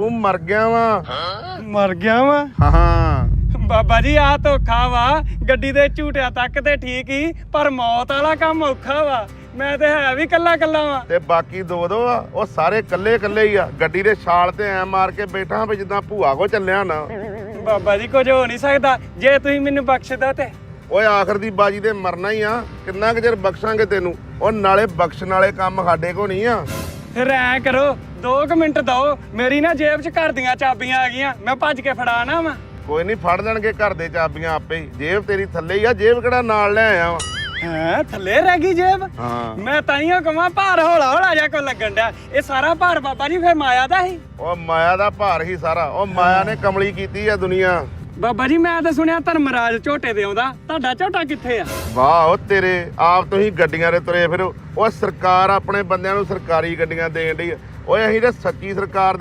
ਤੂੰ ਮਰ ਗਿਆ ਵਾ। ਮਰ ਗਿਆ ਵਾ? ਹਾਂ ਹਾਂ। ਬਾਬਾ ਜੀ ਆ ਧੋਖਾ ਵਾ। ਗੱਡੀ ਦੇ ਝੂਟਿਆਂ ਤੱਕ ਤੇ ਠੀਕ ਹੀ ਪਰ ਮੌਤ ਵਾਲਾ ਕੰਮ ਔਖਾ ਵਾ। ਮੈਂ ਤੇ ਹੈ ਵੀ ਕੱਲਾ ਕੱਲਾ ਵਾ। ਤੇ ਬਾਕੀ ਦੋ ਦੋ ਆ ਉਹ ਸਾਰੇ ਕੱਲੇ ਕੱਲੇ ਹੀ ਆ। ਗੱਡੀ ਦੇ ਛਾਲ ਤੇ ਐ ਮਾਰ ਕੇ ਬੈਠਾ ਵੀ ਜਿੱਦਾਂ ਭੂਆ ਕੋ ਚੱਲਿਆ ਨਾ। ਬਾਬਾ ਜੀ ਕੁਝ ਹੋ ਨਹੀਂ ਸਕਦਾ। ਜੇ ਤੁਸੀਂ ਮੈਨੂੰ ਬਖਸ਼ ਦੋ ਤੇ। ਓਏ ਆਖਰ ਦੀ ਬਾਜੀ ਤੇ ਮਰਨਾ ਹੀ ਆ। ਕਿੰਨਾ ਕੁ ਚਿਰ ਬਖਸ਼ਾਂਗੇ ਤੈਨੂੰ? ਉਹ ਨਾਲੇ ਬਖਸ਼ਣ ਵਾਲੇ ਕੰਮ ਸਾਡੇ ਕੋ ਨਹੀਂ ਆ। ਫਿਰ ਐ ਕਰੋ 2 ਮਿੰਟ ਦਿਓ ਮੇਰੀ ਨਾ ਜੇਬ 'ਚ ਘਰ ਦੀਆਂ ਚਾਬੀਆਂ ਆ ਗਈਆਂ ਮੈਂ ਭੱਜ ਕੇ ਫੜਾਣਾ ਵਾ ਕੋਈ ਨਹੀਂ ਫੜ ਲੈਣਗੇ ਘਰ ਦੇ ਚਾਬੀਆਂ ਆਪੇ ਹੀ। ਜੇਬ ਤੇਰੀ ਥੱਲੇ ਹੀ ਆ ਜੇਬ ਕਿਹੜਾ ਨਾਲ ਲੈ ਆਇਆ ਵਾ? ਹੈ ਥੱਲੇ ਰਹਿ ਗਈ ਜੇਬ? ਹਾਂ। ਮੈਂ ਤਾਈਓ ਕਮਾ ਭਾਰ ਹੌਲਾ ਹੌਲਾ ਜਾ ਕੋ ਲੱਗਣ ਡਿਆ। ਇਹ ਸਾਰਾ ਭਾਰ ਬਾਬਾ ਜੀ ਫਿਰ ਮਾਇਆ ਦਾ ਹੀ? ਉਹ ਮਾਇਆ ਦਾ ਭਾਰ ਹੀ ਸਾਰਾ। ਉਹ ਮਾਇਆ ਨੇ ਕਮਲੀ ਕੀਤੀ ਆ ਦੁਨੀਆ। ਬਾਬਾ ਜੀ ਮੈਂ ਤਾਂ ਸੁਣਿਆ ਧਰਮਰਾਜ ਝੋਟੇ ਦੇ ਆਉਂਦਾ। ਤੁਹਾਡਾ ਝੋਟਾ ਕਿੱਥੇ ਆ? ਵਾਹ ਉਹ ਤੇਰੇ ਆਪ ਤੁਸੀਂ ਗੱਡੀਆਂ ਦੇ ਤੁਰੇ ਫਿਰੋ। ਉਹ ਸਰਕਾਰ ਆਪਣੇ ਬੰਦਿਆਂ ਨੂੰ ਸਰਕਾਰੀ ਗੱਡੀਆਂ ਦੇਣ ਡਈ ਆ। ਓਏ ਅਸੀਂ ਤੇ ਸੱਚੀ ਸਰਕਾਰ